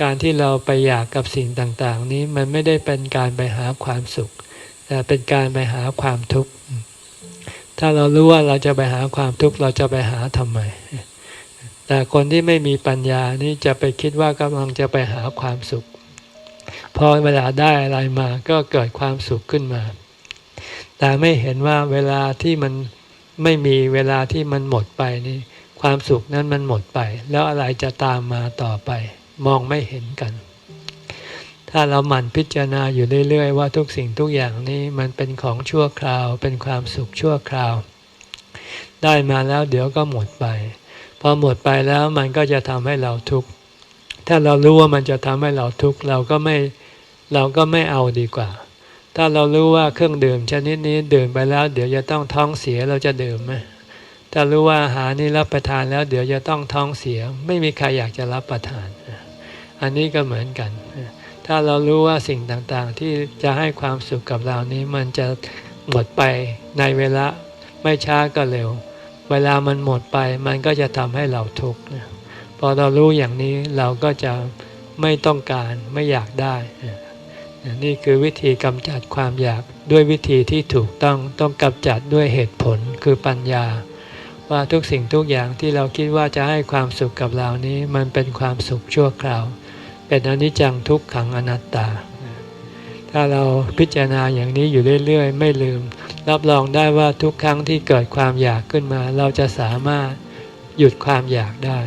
การที่เราไปอยากกับสิ่งต่างๆ นี้มันไม่ได้เป็นการไปหาความสุข แต่เป็นการไปหาความทุกข์ ถ้าเรารู้ว่าเราจะไปหาความทุกข์เราจะไปหาทำไม แต่คนที่ไม่มีปัญญานี่จะไปคิดว่ากำลังจะไปหาความสุข พอเวลาได้อะไรมาก็เกิดความสุขขึ้นมา แต่ไม่เห็นว่าเวลาที่มันไม่มีเวลาที่มันหมดไปนี่ความสุขนั้นมันหมดไป แล้วอะไรจะตามมาต่อไป มองไม่เห็นกัน ถ้าเราหมั่นพิจารณาอยู่เรื่อยๆว่าทุกสิ่งทุกอย่างนี้มันเป็นของชั่วคราว เป็นความสุขชั่วคราว ได้มาแล้วเดี๋ยวก็หมดไป พอหมดไปแล้วมันก็จะทำให้เราทุกข์ถ้าเรารู้ว่ามันจะทำให้เราทุกข์เราก็ไม่เราก็ไม่เอาดีกว่า ถ้าเรารู้ว่าเครื่องดื่มชนิดนี้ดื่มไปแล้ว เดี๋ยวจะต้องท้องเสียเราจะดื่มไหมถ้ารู้ว่าอาหารนี้รับประทานแล้ว เดี๋ยวจะต้องท้องเสีย ไม่มีใครอยากจะรับประทาน อันนี้ก็เหมือนกัน ถ้าเรารู้ว่าสิ่งต่างๆ ที่จะให้ความสุขกับเรานี้มันจะหมดไปในเวลาไม่ช้าก็เร็ว เวลามันหมดไปมันก็จะทำให้เราทุกข์พอเรารู้อย่างนี้เราก็จะไม่ต้องการไม่อยากได้ นี่คือวิธีกำจัดความอยากด้วยวิธีที่ถูกต้องต้องกำจัดด้วยเหตุผลคือปัญญา ว่าทุกสิ่งทุกอย่างที่เราคิดว่าจะให้ความสุขกับเรานี้ มันเป็นความสุขชั่วคราว เป็นอนิจจังทุกขังอนัตตา ถ้าเราพิจารณาอย่างนี้อยู่เรื่อยๆ ไม่ลืม รับรองได้ว่าทุกครั้งที่เกิดความอยากขึ้นมา เราจะสามารถหยุดความอยากได้